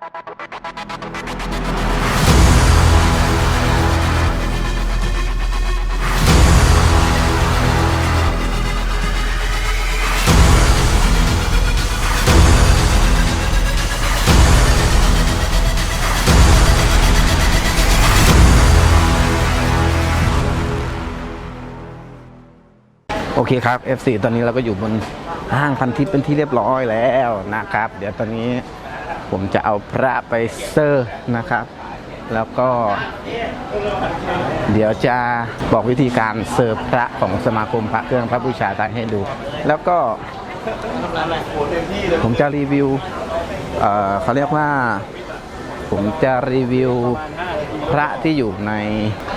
โอเคครับ F4 ตอนนี้เราก็อยู่บนห้างพันทิพย์เป็นที่เรียบร้อยแล้วนะครับ เดี๋ยวตอนนี้ ผมจะเอาพระไปเซอร์นะครับ แล้วก็ เดี๋ยวจะบอกวิธีการเซอร์พระของสมาคมพระเครื่องพระบูชาไทยให้ดู แล้วก็ผมจะรีวิวเเขาเรียกว่า ผมจะรีวิว พระที่อยู่ใน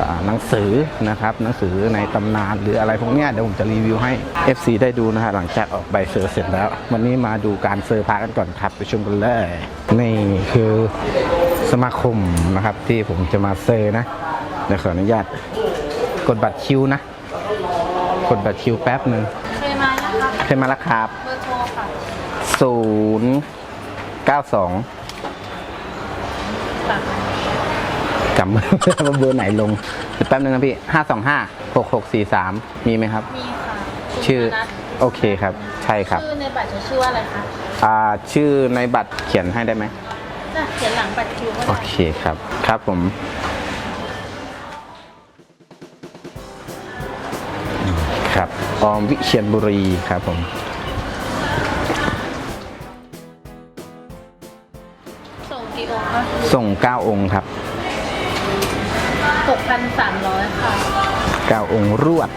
อ่าหนังสือนะครับหนังสือในตำนานหรืออะไรพวกเนี้ยเดี๋ยวผมจะรีวิวให้ FC ได้ดูนะฮะหลังจากออกใบเซอร์เสร็จแล้ว วันนี้มาดูการเซอร์พระกันก่อนครับไปชมกันเลยนี่คือสมาคมนะครับที่ผมจะมาเซอร์นะเดี๋ยวขออนุญาตกดบัตรคิวนะ กดบัตรคิวแป๊บหนึ่งเคยมานะคะเคยมาแล้วครับเบอร์โทรค่ะศูนย์เก้าสอง จำ ว่าเบอร์ไหนลงเดี๋ยวแป๊บนึงนะพี่ห้าสองห้าหกหกสี่สามมีไหมครับ มีค่ะคุณชื่อมนัสโอเคครับ ใช่ครับชื่อในบัตรจะชื่อว่าอะไรคะอ่าชื่อในบัตรเขียนให้ได้ไหมน่ะเขียนหลังบัตรคิวก็โอได้เคครับ ครับผมอืมครับออมวิเชียนบุรีครับผม ส่งกี่องค์คะส่งเก้าองค์ครับ หกพันสามร้อยค่ะ เก้าองค์รวด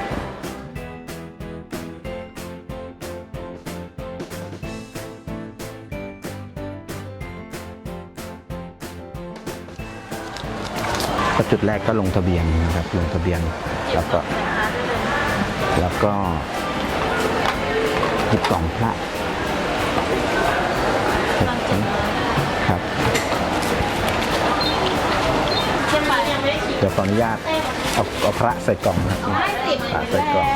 ก็จุดแรกก็ลงทะเบียนนะครับ ลงทะเบียนแล้วก็ แล้วก็หยิบกล่องพระ ด้เดี๋ยวขออนุญาตเอาเอาพระใส่กล่องนะครับให้สิบพระใส่กล่อง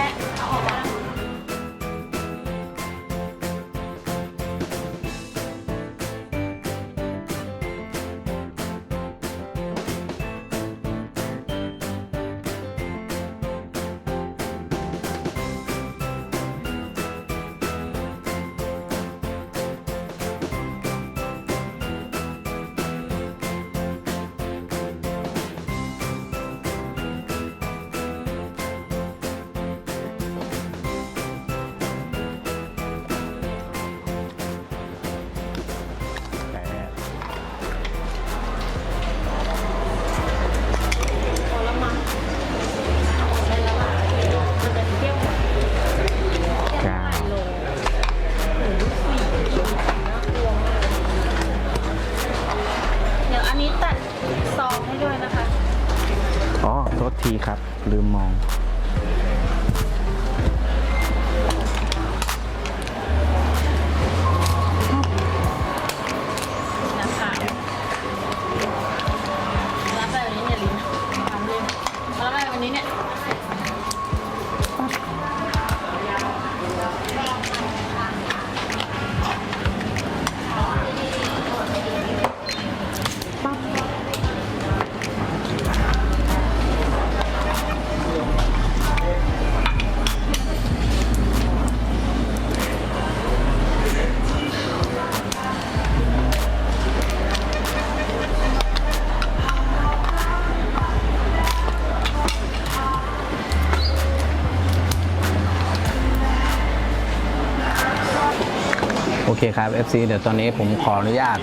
เคครับ FC เดี๋ยวตอนนี้ผมขออนุญาต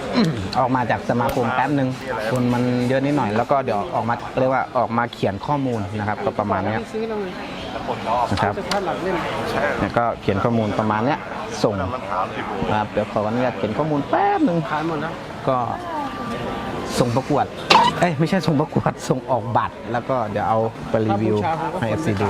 ออกมาจากสมาคมแป๊บหนึ่งคนมันเยอะนิดหน่อยแล้วก็เดี๋ยวออกมาเรียกว่าออกมาเขียนข้อมูลนะครับก็ประมาณเนี้ยนะครับแล้วก็เขียนข้อมูลประมาณเนี้ยส่งนะครับเดี๋ยวขออนุญาตเขียนข้อมูลแป๊บหนึ่งก็ส่งประกวด เอ้ยไม่ใช่ส่งประกวด ส่งออกบัตร แล้วก็เดี๋ยวเอาไปรีวิวให้ FC ดู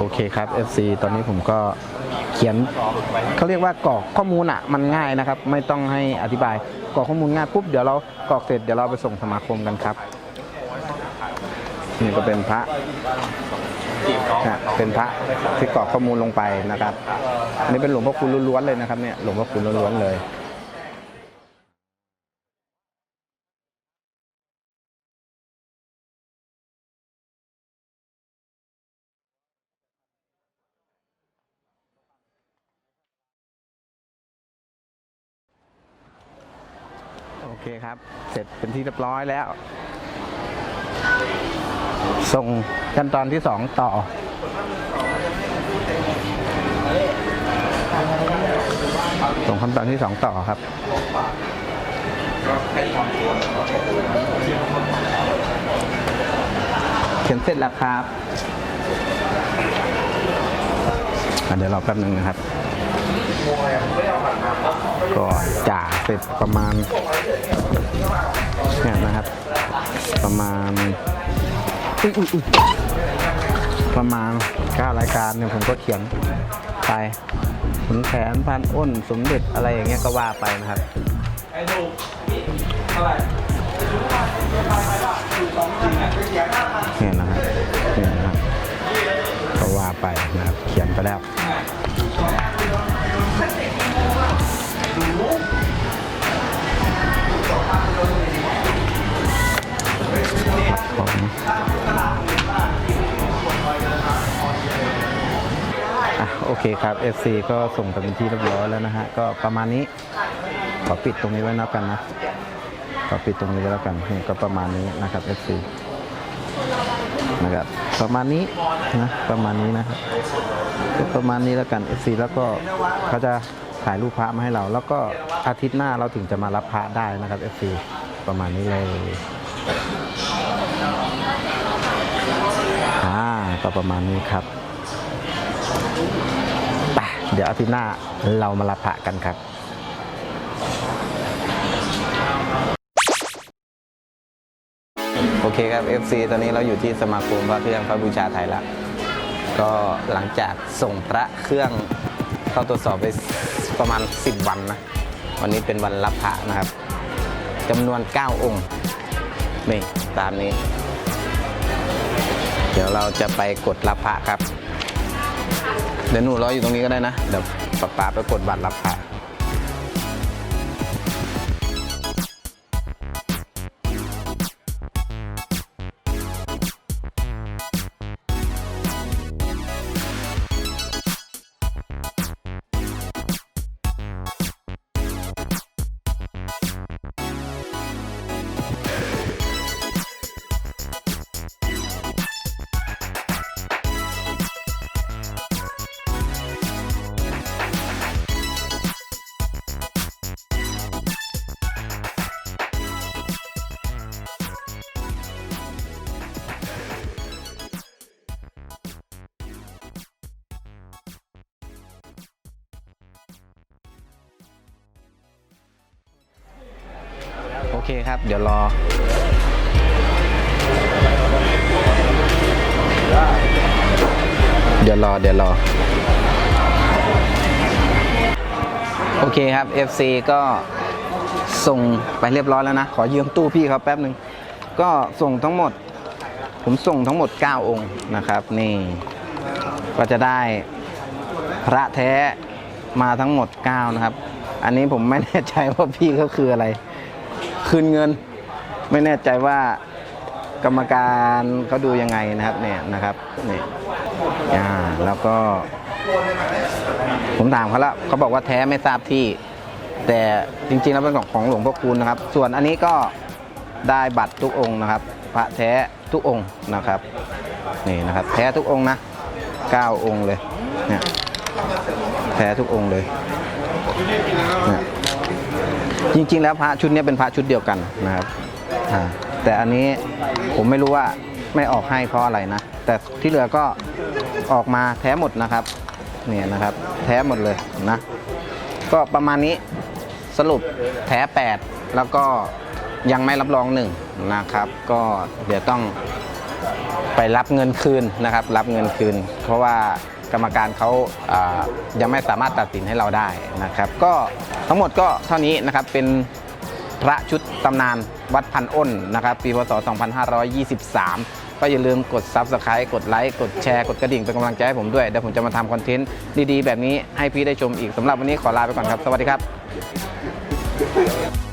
โอเคครับ FC ตอนนี้ผมก็เขียนเขาเรียกว่ากรอกข้อมูลอะมันง่ายนะครับ ไม่ต้องให้อธิบายกรอกข้อมูลง่ายปุ๊บเดี๋ยวเรากรอกเสร็จเดี๋ยวเราไปส่งสมาคมกันครับนี่ก็เป็นพระนะเป็นพระที่กรอกข้อมูลลงไปนะครับอันนี้เป็นหลวงพ่อคุณล้วนๆเลยนะครับเนี่ยหลวงพ่อคุณล้วนๆเลย เคครับ เสร็จเป็นที่เรียบร้อยแล้ว ส่งขั้นตอนที่สองต่อ ส่งขั้นตอนที่สองต่อครับเขียนเสร็จแล้วครับเดี๋ยวรอแป๊บนึงนะครับ ก็จ่าเสร็จประมาณเนี่ยนะครับ ประมาณประมาณ9รายการเนี่ยผมก็เขียนไปขุนแผนพันอ้นสมเด็จอะไรอย่างเงี้ยก็ว่าไปนะครับเนี่ยนะครับเนี่ยนะครับก็ว่าไปนะครับ เขียนไปแล้ว เคครับ FC ก็ส่งไปเป็นที่เรียบร้อยแล้วนะฮะ ก็ประมาณนี้ ขอปิดตรงนี้ไว้แล้วกันนะ ขอปิดตรงนี้ไว้แล้วกันนี่ก็ประมาณนี้นะครับ FC นะครับ ประมาณนี้นะ ประมาณนี้นะครับประมาณนี้แล้วกัน FC แล้วก็เขาจะถ่ายรูปพระมาให้เรา แล้วก็อาทิตย์หน้าเราถึงจะมารับพระได้นะครับ FC ประมาณนี้เลยอ่าก็ประมาณนี้ครับ ไปเดี๋ยวอาทิตย์หน้าเรามารับพระกันครับโอเคครับ FC ตอนนี้เราอยู่ที่สมาคมพระเครื่องพระบูชาไทยละก็หลังจากส่งพระเครื่องเข้าตรวจสอบไปประมาณ 10 วันนะ วันนี้เป็นวันรับพระนะครับจำนวน 9 องค์ นี่ ตามนี้ เดี๋ยวเราจะไปกดรับพระครับ เดี๋ยวหนูรออยู่ตรงนี้ก็ได้นะ เดี๋ยวป๊าป๊าไปกดบัตรรับค่ะ เคครับ เดี๋ยวรอเดี๋ยวรอเดี๋ยวรอ โอเคครับ FC ก็ส่งไปเรียบร้อยแล้วนะ ขอยืมตู้พี่เขาแป๊บหนึ่งก็ส่งทั้งหมด ผมส่งทั้งหมด 9 องค์นะครับ นี่ ก็จะได้พระแท้มาทั้งหมด 9 นะครับ อันนี้ผมไม่แน่ใจว่าพี่เขาคืออะไร คืนเงิน ไม่แน่ใจว่ากรรมการเขาดูยังไงนะครับเนี่ยนะครับนี่อ่าแล้วก็ ผมถามเขาแล้วเขาบอกว่าแท้ไม่ทราบที่ แต่จริงๆแล้วเป็นของของหลวงพ่อคูณนะครับ ส่วนอันนี้ก็ได้บัตรทุกองค์นะครับ พระแท้ทุกองค์นะครับนี่นะครับ แท้ทุกองค์นะเก้าองค์เลยเนี่ยแท้ทุกองค์เลย จริง ๆ แล้วพระชุดนี้เป็นพระชุดเดียวกันนะครับแต่อันนี้ผมไม่รู้ว่าไม่ออกให้เพราะอะไรนะ แต่ที่เหลือก็ออกมาแท้หมดนะครับเนี่ยนะครับ แท้หมดเลยนะ ก็ประมาณนี้สรุปแท้ 8 แล้วก็ยังไม่รับรองหนึ่งนะครับ ก็เดี๋ยวต้องไปรับเงินคืนนะครับ รับเงินคืน เพราะว่า กรรมการเขายังไม่สามารถตัดสินให้เราได้นะครับ ก็ทั้งหมดก็เท่านี้นะครับเป็นพระชุดตำนานวัดพันอ้นนะครับ ปีพศ 2523 ก็อย่าลืมกด Subscribe กดไลค์กดแชร์กดกระดิ่งเป็นกำลังใจให้ผมด้วย เดี๋ยวผมจะมาทำคอนเทนต์ดีๆ แบบนี้ให้พี่ได้ชมอีกสำหรับวันนี้ขอลาไปก่อนครับ สวัสดีครับ